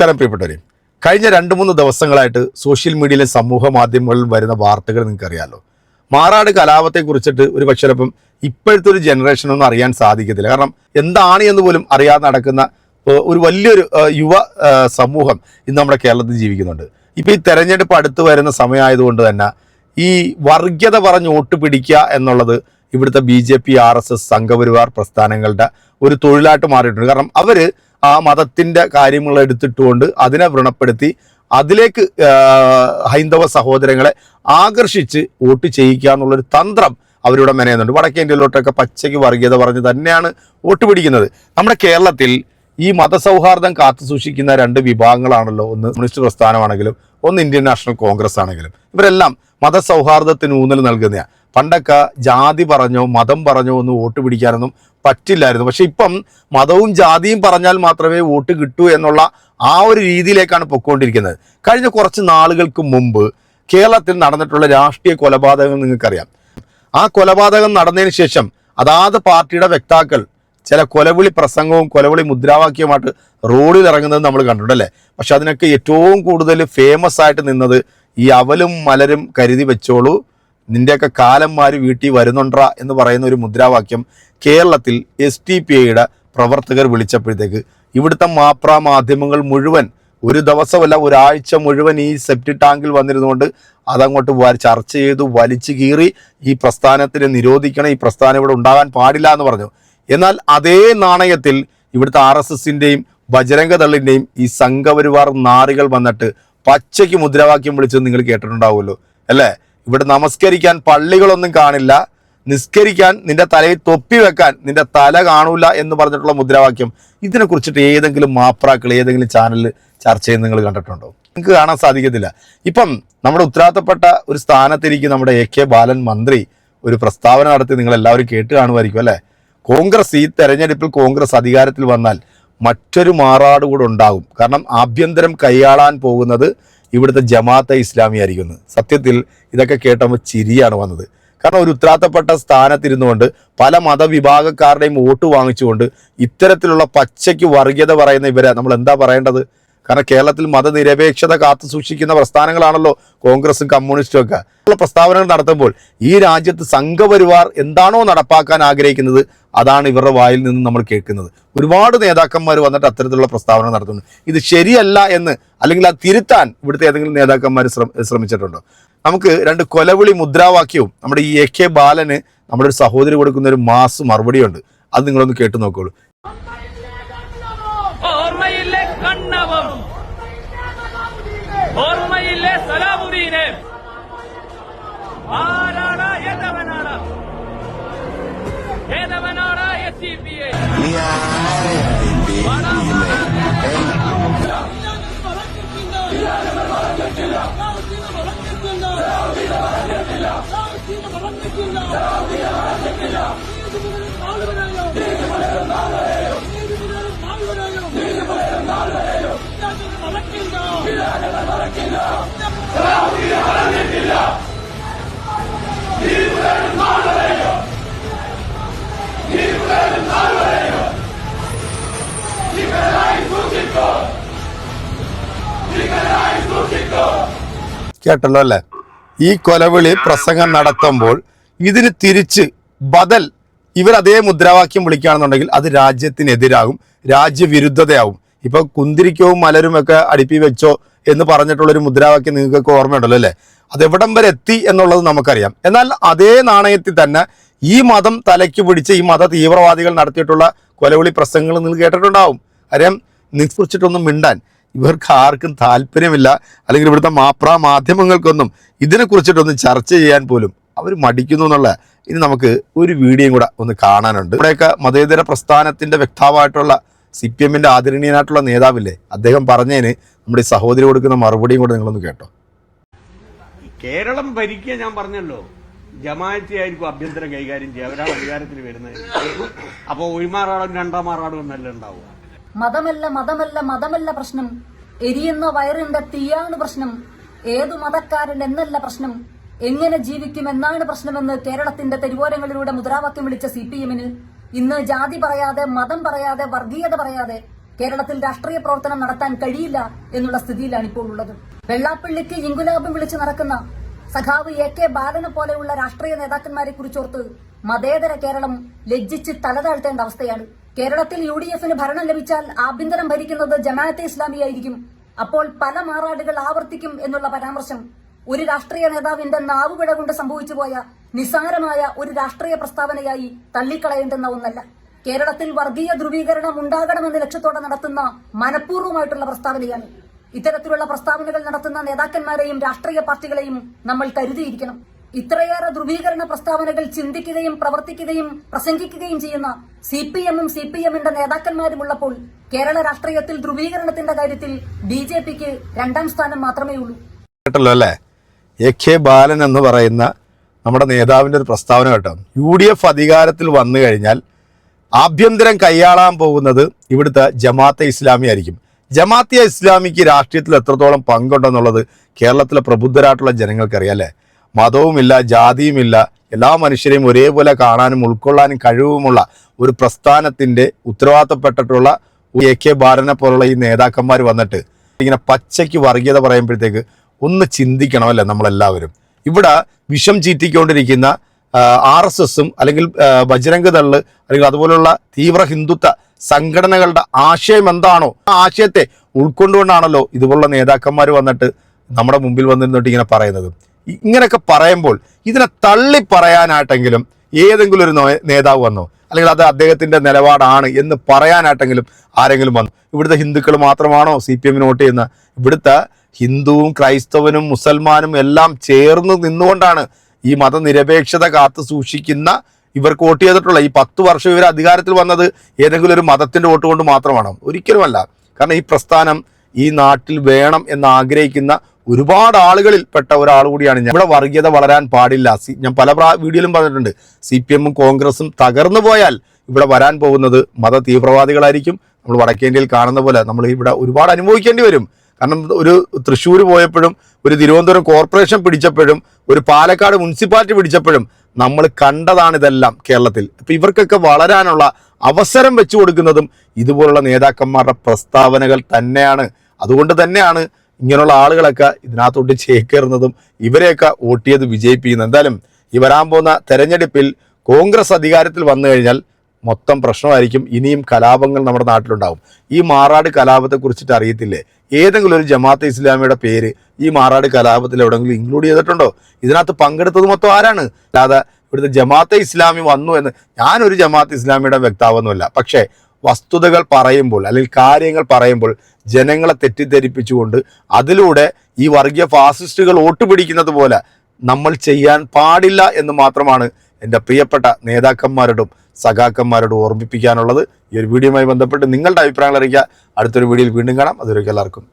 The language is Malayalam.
നമസ്കാരം പ്രിയപ്പെട്ടവരെ. കഴിഞ്ഞ രണ്ട് മൂന്ന് ദിവസങ്ങളായിട്ട് സോഷ്യൽ മീഡിയയിലെ സമൂഹ മാധ്യമങ്ങളിൽ വരുന്ന വാർത്തകൾ നിങ്ങൾക്ക് അറിയാലോ മാറാട് കലാപത്തെ കുറിച്ചിട്ട് ഒരു പക്ഷേ ചിലപ്പം ഇപ്പോഴത്തെ ഒരു ജനറേഷനൊന്നും അറിയാൻ സാധിക്കത്തില്ല. കാരണം എന്താണ് എന്ന് പോലും അറിയാതെ നടക്കുന്ന ഒരു വലിയൊരു യുവ സമൂഹം ഇന്ന് നമ്മുടെ കേരളത്തിൽ ജീവിക്കുന്നുണ്ട്. ഇപ്പോൾ ഈ തെരഞ്ഞെടുപ്പ് അടുത്ത് വരുന്ന സമയമായതുകൊണ്ട് തന്നെ ഈ വർഗീയത പറഞ്ഞ് വോട്ട് പിടിക്കുക എന്നുള്ളത് ഇവിടുത്തെ B J P R S S Sangh Parivar പ്രസ്ഥാനങ്ങളുടെ ഒരു തൊഴിലായിട്ട് മാറിയിട്ടുണ്ട്. കാരണം അവർ ആ മതത്തിന്റെ കാര്യങ്ങൾ എടുത്തിട്ടുകൊണ്ട് അതിനെ വ്രണപ്പെടുത്തി അതിലേക്ക് ഹൈന്ദവ സഹോദരങ്ങളെ ആകർഷിച്ച് വോട്ട് ചെയ്യിക്കുക എന്നുള്ളൊരു തന്ത്രം അവരിവിടെ മെനയുന്നുണ്ട്. വടക്കേ ഇന്ത്യയിലോട്ടൊക്കെ പച്ചയ്ക്ക് വർഗീയത പറഞ്ഞ് തന്നെയാണ് വോട്ട് പിടിക്കുന്നത്. നമ്മുടെ കേരളത്തിൽ ഈ മതസൗഹാർദ്ദം കാത്തു സൂക്ഷിക്കുന്ന രണ്ട് വിഭാഗങ്ങളാണല്ലോ. ഒന്ന് കമ്മ്യൂണിസ്റ്റ് പ്രസ്ഥാനമാണെങ്കിലും ഒന്ന് ഇന്ത്യൻ നാഷണൽ കോൺഗ്രസ് ആണെങ്കിലും. ഇവരെല്ലാം മതസൗഹാർദ്ദത്തിന് ഊന്നൽ നൽകുന്നതാണ് പണ്ടൊക്കെ ജാതി പറഞ്ഞോ മതം പറഞ്ഞോ ഒന്ന് വോട്ട് പിടിക്കാനൊന്നും പറ്റില്ലായിരുന്നു. പക്ഷെ ഇപ്പം മതവും ജാതിയും പറഞ്ഞാൽ മാത്രമേ വോട്ട് കിട്ടൂ എന്നുള്ള ആ ഒരു രീതിയിലേക്കാണ് പൊക്കോണ്ടിരിക്കുന്നത്. കഴിഞ്ഞ കുറച്ച് നാളുകൾക്ക് മുമ്പ് കേരളത്തിൽ നടന്നിട്ടുള്ള രാഷ്ട്രീയ കൊലപാതകം നിങ്ങൾക്കറിയാം. ആ കൊലപാതകം നടന്നതിന് ശേഷം അതാത് പാർട്ടിയുടെ വ്യക്താക്കൾ ചില കൊലവിളി പ്രസംഗവും കൊലവിളി മുദ്രാവാക്യവുമായിട്ട് റോഡിൽ ഇറങ്ങുന്നത് നമ്മൾ കണ്ടിട്ടുണ്ടല്ലേ? പക്ഷെ അതിനൊക്കെ ഏറ്റവും കൂടുതൽ ഫേമസ് ആയിട്ട് നിന്നത് ഈ അവലും മലരും കരുതി വെച്ചോളൂ. നിന്റെയൊക്കെ കാലം മാറി വീട്ടിൽ വരുന്നുണ്ടാ എന്ന് പറയുന്ന ഒരു മുദ്രാവാക്യം കേരളത്തിൽ എസ് ടി പി ഐയുടെ പ്രവർത്തകർ വിളിച്ചപ്പോഴത്തേക്ക് ഇവിടുത്തെ മാപ്ര മാധ്യമങ്ങൾ മുഴുവൻ ഒരു ദിവസമല്ല ഒരാഴ്ച മുഴുവൻ ഈ സെപ്റ്റി ടാങ്കിൽ വന്നിരുന്നുകൊണ്ട് അതങ്ങോട്ട് ചർച്ച ചെയ്തു വലിച്ചു കീറി ഈ പ്രസ്ഥാനത്തിനെ നിരോധിക്കണം ഈ പ്രസ്ഥാനം ഇവിടെ ഉണ്ടാകാൻ പാടില്ല എന്ന് പറഞ്ഞു. എന്നാൽ അതേ നാണയത്തിൽ ഇവിടുത്തെ ആർ എസ് എസിന്റെയും ബജരംഗദളിന്റെയും ഈ സംഘപരിവാർ നാറികൾ വന്നിട്ട് പച്ചയ്ക്ക് മുദ്രാവാക്യം വിളിച്ചത് നിങ്ങൾ കേട്ടിട്ടുണ്ടാവുമല്ലോ അല്ലേ? ഇവിടെ നമസ്കരിക്കാൻ പള്ളികളൊന്നും കാണില്ല. നിസ്കരിക്കാൻ നിന്റെ തലയിൽ തൊപ്പി വെക്കാൻ നിന്റെ തല കാണൂല എന്ന് പറഞ്ഞിട്ടുള്ള മുദ്രാവാക്യം. ഇതിനെ കുറിച്ചിട്ട് ഏതെങ്കിലും മാപ്രാക്കൾ ഏതെങ്കിലും ചാനലിൽ ചർച്ച ചെയ്യുന്ന നിങ്ങൾ കണ്ടിട്ടുണ്ടോ? നിങ്ങൾക്ക് കാണാൻ സാധിക്കത്തില്ല. ഇപ്പം നമ്മുടെ ഉത്തരവാദിത്തപ്പെട്ട ഒരു സ്ഥാനത്തിരിക്കും നമ്മുടെ എ കെ ബാലൻ മന്ത്രി ഒരു പ്രസ്താവന നടത്തി നിങ്ങൾ എല്ലാവരും കേട്ട് കാണുമായിരിക്കും അല്ലേ? കോൺഗ്രസ് ഈ തെരഞ്ഞെടുപ്പിൽ കോൺഗ്രസ് അധികാരത്തിൽ വന്നാൽ മറ്റൊരു മാറാട് കൂടെ ഉണ്ടാകും. കാരണം ആഭ്യന്തരം കൈയാളാൻ പോകുന്നത് ഇവിടുത്തെ ജമാഅത്തെ ഇസ്ലാമി ആയിരിക്കുന്നു. സത്യത്തിൽ ഇതൊക്കെ കേട്ടപ്പോൾ ചിരിയാണ് വന്നത്. കാരണം ഒരു ഉത്തരവാദിത്തപ്പെട്ട സ്ഥാനത്തിരുന്നുകൊണ്ട് പല മതവിഭാഗക്കാരുടെയും വോട്ട് വാങ്ങിച്ചുകൊണ്ട് ഇത്തരത്തിലുള്ള പച്ചയ്ക്ക് വർഗീയത പറയുന്ന ഇവരെ നമ്മൾ എന്താ പറയേണ്ടത്? കാരണം കേരളത്തിൽ മതനിരപേക്ഷത കാത്തു സൂക്ഷിക്കുന്ന പ്രസ്ഥാനങ്ങളാണല്ലോ കോൺഗ്രസും കമ്മ്യൂണിസ്റ്റും ഒക്കെ. ഉള്ള പ്രസ്താവനകൾ നടത്തുമ്പോൾ ഈ രാജ്യത്ത് സംഘപരിവാർ എന്താണോ നടപ്പാക്കാൻ ആഗ്രഹിക്കുന്നത് അതാണ് ഇവരുടെ വായിൽ നിന്ന് നമ്മൾ കേൾക്കുന്നത്. ഒരുപാട് നേതാക്കന്മാർ വന്നിട്ട് അത്തരത്തിലുള്ള പ്രസ്താവന നടത്തുന്നു. ഇത് ശരിയല്ല എന്ന് അല്ലെങ്കിൽ അത് തിരുത്താൻ ഇവിടുത്തെ ഏതെങ്കിലും നേതാക്കന്മാർ ശ്രമ- ശ്രമിച്ചിട്ടുണ്ടോ? നമുക്ക് രണ്ട് കൊലവിളി മുദ്രാവാക്യവും നമ്മുടെ ഈ എ കെ ബാലന് നമ്മുടെ ഒരു സഹോദരി കൊടുക്കുന്ന ഒരു മാസ് മറുപടിയുണ്ട്. അത് നിങ്ങളൊന്ന് കേട്ടു നോക്കോളൂ ഓർമ്മയില്ലേ സലാമുദ്ദീനെ? ആരാണ് ഏതവനാണ്? ഏതവനാണ് എസ് സി പി ഐ കേട്ടല്ലോ അല്ലേ? ഈ കൊലവിളി പ്രസംഗം നടത്തുമ്പോൾ ഇതിന് തിരിച്ച് ബദൽ ഇവർ അതേ മുദ്രാവാക്യം വിളിക്കുകയാണെന്നുണ്ടെങ്കിൽ അത് രാജ്യത്തിനെതിരാകും രാജ്യവിരുദ്ധതയാവും ഇപ്പൊ കുന്തിരിക്കവും മലരും ഒക്കെ അടുപ്പി വെച്ചോ എന്ന് പറഞ്ഞിട്ടുള്ളൊരു മുദ്രാവാക്യം നിങ്ങൾക്ക് ഓർമ്മയുണ്ടല്ലോ അല്ലേ? അത് എവിടം വരെ എത്തി എന്നുള്ളത് നമുക്കറിയാം. എന്നാൽ അതേ നാണയത്തിൽ തന്നെ ഈ മതം തലയ്ക്ക് പിടിച്ച് ഈ മത തീവ്രവാദികൾ നടത്തിയിട്ടുള്ള കൊലവിളി പ്രസംഗങ്ങൾ നിങ്ങൾ കേട്ടിട്ടുണ്ടാവും. അറിയാം നിസ്കുറിച്ചിട്ടൊന്നും കുറിച്ചിട്ടൊന്നും മിണ്ടാൻ ഇവർക്ക് ആർക്കും താല്പര്യമില്ല. അല്ലെങ്കിൽ ഇവിടുത്തെ മാപ്രാ മാധ്യമങ്ങൾക്കൊന്നും ഇതിനെ കുറിച്ചിട്ടൊന്നും ചർച്ച ചെയ്യാൻ പോലും അവർ മടിക്കുന്നു എന്നുള്ള ഇനി നമുക്ക് ഒരു വീഡിയോയും കൂടെ ഒന്ന് കാണാനുണ്ട്. ഇവിടെയൊക്കെ മതേതര പ്രസ്ഥാനത്തിന്റെ വ്യക്താവായിട്ടുള്ള സി പി എമ്മിന്റെ ആദരണീയനായിട്ടുള്ള നേതാവില്ലേ? അദ്ദേഹം പറഞ്ഞതിന് നമ്മുടെ ഈ സഹോദരി കൊടുക്കുന്ന മറുപടിയും കൂടെ നിങ്ങളൊന്ന് കേട്ടോ. കേരളം ഭരിക്കുക ഞാൻ പറഞ്ഞല്ലോ. ജമാഅത്തെ ആയിരിക്കും അഭ്യന്തരം കൈകാര്യം ചെയ്യുക. അവരാണ് അധികാരത്തിൽ വരുന്നത്. അപ്പൊ ഒരുമാറാടും രണ്ടാം മാറാടും എന്നല്ല ഉണ്ടാവുക. മതമല്ല മതമല്ല മതമല്ല പ്രശ്നം. എരിയുന്ന വയറിന്റെ തീയാണ് പ്രശ്നം. ഏതു മതക്കാരൻ എന്നല്ല പ്രശ്നം. എങ്ങനെ ജീവിക്കും എന്നാണ് പ്രശ്നമെന്ന് കേരളത്തിന്റെ തെരുവോരങ്ങളിലൂടെ മുദ്രാവാക്യം വിളിച്ച സി പി എമ്മിന്. ഇന്ന് ജാതി പറയാതെ മതം പറയാതെ വർഗീയത പറയാതെ കേരളത്തിൽ രാഷ്ട്രീയ പ്രവർത്തനം നടത്താൻ കഴിയില്ല എന്നുള്ള സ്ഥിതിയിലാണ് ഇപ്പോൾ ഉള്ളത്. വെള്ളാപ്പള്ളിക്ക് ഇങ്കുലാബും വിളിച്ചു നടക്കുന്ന സഖാവ് എ കെ ബാലനെ പോലെയുള്ള രാഷ്ട്രീയ നേതാക്കന്മാരെ കുറിച്ചോർത്ത് മതേതര കേരളം ലജ്ജിച്ച് തലതാഴ്ത്തേണ്ട അവസ്ഥയാണ്. കേരളത്തിൽ യു ഡി എഫിന് ഭരണം ലഭിച്ചാൽ ആഭ്യന്തരം ഭരിക്കുന്നത് ജമാഅത്തെ ഇസ്ലാമിയായിരിക്കും. അപ്പോൾ പല മാറാടുകൾ ആവർത്തിക്കും എന്നുള്ള പരാമർശം ഒരു രാഷ്ട്രീയ നേതാവിന്റെ നാവുപിഴ കൊണ്ട് സംഭവിച്ചു പോയ നിസ്സാരമായ ഒരു രാഷ്ട്രീയ പ്രസ്താവനയായി തള്ളിക്കളയേണ്ടുന്ന ഒന്നല്ല. കേരളത്തിൽ വർഗീയ ധ്രുവീകരണം ഉണ്ടാകണമെന്ന ലക്ഷ്യത്തോടെ നടത്തുന്ന മനഃപൂർവമായിട്ടുള്ള പ്രസ്താവനയാണ്. ഇത്തരത്തിലുള്ള പ്രസ്താവനകൾ നടത്തുന്ന നേതാക്കന്മാരെയും രാഷ്ട്രീയ പാർട്ടികളെയും നമ്മൾ കരുതിയിരിക്കണം. ഇത്രയേറെ ധ്രുവീകരണ പ്രസ്താവനകൾ ചിന്തിക്കുകയും പ്രവർത്തിക്കുകയും പ്രസംഗിക്കുകയും ചെയ്യുന്ന സി പി എമ്മും സി പി എമ്മിന്റെ നേതാക്കന്മാരുമുള്ളപ്പോൾ കേരള രാഷ്ട്രീയത്തിൽ ധ്രുവീകരണത്തിന്റെ കാര്യത്തിൽ ബി ജെ പിക്ക് രണ്ടാം സ്ഥാനം മാത്രമേ ഉള്ളൂ. കേട്ടല്ലോ അല്ലേ? എ കെ ബാലൻ എന്ന് പറയുന്ന നമ്മുടെ നേതാവിന്റെ ഒരു പ്രസ്താവന കേട്ടോ. യു ഡി എഫ് അധികാരത്തിൽ വന്നു കഴിഞ്ഞാൽ ആഭ്യന്തരം കൈയാളാൻ പോകുന്നത് ഇവിടുത്തെ ജമാഅത്തെ ഇസ്ലാമി ആയിരിക്കും. ജമാഅത്തെ ഇസ്ലാമിക്ക് രാഷ്ട്രീയത്തിൽ എത്രത്തോളം പങ്കുണ്ടെന്നുള്ളത് കേരളത്തിലെ പ്രബുദ്ധരായിട്ടുള്ള ജനങ്ങൾക്കറിയാം അല്ലേ? മതവുമില്ല ജാതിയുമില്ല എല്ലാ മനുഷ്യരെയും ഒരേപോലെ കാണാനും ഉൾക്കൊള്ളാനും കഴിവുമുള്ള ഒരു പ്രസ്ഥാനത്തിന്റെ ഉത്തരവാദിത്തപ്പെട്ടിട്ടുള്ള എ കെ ബാലനെ പോലുള്ള ഈ നേതാക്കന്മാർ വന്നിട്ട് ഇങ്ങനെ പച്ചയ്ക്ക് വർഗീയത പറയുമ്പോഴത്തേക്ക് ഒന്ന് ചിന്തിക്കണമല്ലേ നമ്മളെല്ലാവരും? ഇവിടെ വിഷം ചീറ്റിക്കൊണ്ടിരിക്കുന്ന ആർ എസ് എസും അല്ലെങ്കിൽ ബജ്രംഗ് ദൾ അല്ലെങ്കിൽ അതുപോലുള്ള തീവ്ര ഹിന്ദുത്വ സംഘടനകളുടെ ആശയം എന്താണോ ആ ആശയത്തെ ഉൾക്കൊണ്ടുകൊണ്ടാണല്ലോ ഇതുപോലുള്ള നേതാക്കന്മാർ വന്നിട്ട് നമ്മുടെ മുമ്പിൽ വന്നിരുന്നിട്ട് ഇങ്ങനെ പറയുന്നത്. ഇങ്ങനെയൊക്കെ പറയുമ്പോൾ ഇതിനെ തള്ളി പറയാനായിട്ടെങ്കിലും ഏതെങ്കിലും ഒരു നേതാവ് വന്നോ അല്ലെങ്കിൽ അത് അദ്ദേഹത്തിന്റെ നിലപാടാണ് എന്ന് പറയാനായിട്ടെങ്കിലും ആരെങ്കിലും വന്നു. ഇവിടുത്തെ ഹിന്ദുക്കൾ മാത്രമാണോ സി പി എമ്മിന് വോട്ട് ചെയ്യുന്ന ഇവിടുത്തെ ഹിന്ദുവും ക്രൈസ്തവനും മുസൽമാനും എല്ലാം ചേർന്ന് നിന്നുകൊണ്ടാണ് ഈ മതനിരപേക്ഷത കാത്തു സൂക്ഷിക്കുന്ന ഇവർക്ക് വോട്ട് ചെയ്തിട്ടുള്ള ഈ പത്ത് വർഷം ഇവർ അധികാരത്തിൽ വന്നത് ഏതെങ്കിലും ഒരു മതത്തിന്റെ വോട്ട് കൊണ്ട് മാത്രമാണോ? ഒരിക്കലുമല്ല. കാരണം ഈ പ്രസ്ഥാനം ഈ നാട്ടിൽ വേണം എന്ന് ആഗ്രഹിക്കുന്ന ഒരുപാട് ആളുകളിൽ പെട്ട ഒരാൾ കൂടിയാണ് ഞാൻ. ഇവിടെ വർഗീയത വളരാൻ പാടില്ല. സി- ഞാൻ പല പ്രാ വീഡിയോയിലും പറഞ്ഞിട്ടുണ്ട്. സി പി എമ്മും കോൺഗ്രസും തകർന്നു പോയാൽ ഇവിടെ വരാൻ പോകുന്നത് മത തീവ്രവാദികളായിരിക്കും നമ്മൾ വടക്കേന്ത്യയിൽ കാണുന്ന പോലെ നമ്മൾ ഇവിടെ ഒരുപാട് അനുഭവിക്കേണ്ടി വരും. കാരണം ഒരു തൃശ്ശൂർ പോയപ്പോഴും ഒരു തിരുവനന്തപുരം കോർപ്പറേഷൻ പിടിച്ചപ്പോഴും ഒരു പാലക്കാട് മുനിസിപ്പാലിറ്റി പിടിച്ചപ്പോഴും നമ്മൾ കണ്ടതാണ് ഇതെല്ലാം കേരളത്തിൽ. അപ്പോൾ ഇവർക്കൊക്കെ വളരാനുള്ള അവസരം വെച്ചു കൊടുക്കുന്നതും ഇതുപോലുള്ള നേതാക്കന്മാരുടെ പ്രസ്താവനകൾ തന്നെയാണ്. അതുകൊണ്ട് തന്നെയാണ് ഇങ്ങനെയുള്ള ആളുകളൊക്കെ ഇതിനകത്തോട്ട് ചേക്കേറുന്നതും ഇവരെയൊക്കെ വോട്ട് ചെയ്ത് വിജയിപ്പിക്കുന്നത്. എന്തായാലും ഈ വരാൻ പോകുന്ന തെരഞ്ഞെടുപ്പിൽ കോൺഗ്രസ് അധികാരത്തിൽ വന്നു കഴിഞ്ഞാൽ മൊത്തം പ്രശ്നമായിരിക്കും. ഇനിയും കലാപങ്ങൾ നമ്മുടെ നാട്ടിലുണ്ടാവും. ഈ മാറാട് കലാപത്തെ കുറിച്ചിട്ട് അറിയത്തില്ലേ? ഏതെങ്കിലും ഒരു ജമാഅത്തെ ഇസ്ലാമിയുടെ പേര് ഈ മാറാട് കലാപത്തിൽ എവിടെയെങ്കിലും ഇൻക്ലൂഡ് ചെയ്തിട്ടുണ്ടോ? ഇതിനകത്ത് പങ്കെടുത്തത് മൊത്തം ആരാണ്? അല്ലാതെ ഇവിടുത്തെ ജമാഅത്തെ ഇസ്ലാമി വന്നു എന്ന് ഞാനൊരു ജമാഅത്ത് ഇസ്ലാമിയുടെ വ്യക്താവൊന്നുമല്ല. പക്ഷേ വസ്തുതകൾ പറയുമ്പോൾ അല്ലെങ്കിൽ കാര്യങ്ങൾ പറയുമ്പോൾ ജനങ്ങളെ തെറ്റിദ്ധരിപ്പിച്ചുകൊണ്ട് അതിലൂടെ ഈ വർഗീയ ഫാസിസ്റ്റുകൾ വോട്ട് പിടിക്കുന്നത് പോലെ നമ്മൾ ചെയ്യാൻ പാടില്ല എന്ന് മാത്രമാണ് എന്റെ പ്രിയപ്പെട്ട നേതാക്കന്മാരോടും സഖാക്കന്മാരോടും ഓർമ്മിപ്പിക്കാനുള്ളത് ഈ ഒരു വീഡിയോയുമായി ബന്ധപ്പെട്ട് നിങ്ങളുടെ അഭിപ്രായങ്ങൾ അറിയിക്കുക. അടുത്തൊരു വീഡിയോയിൽ വീണ്ടും കാണാം. അതുവരെ എല്ലാവർക്കും.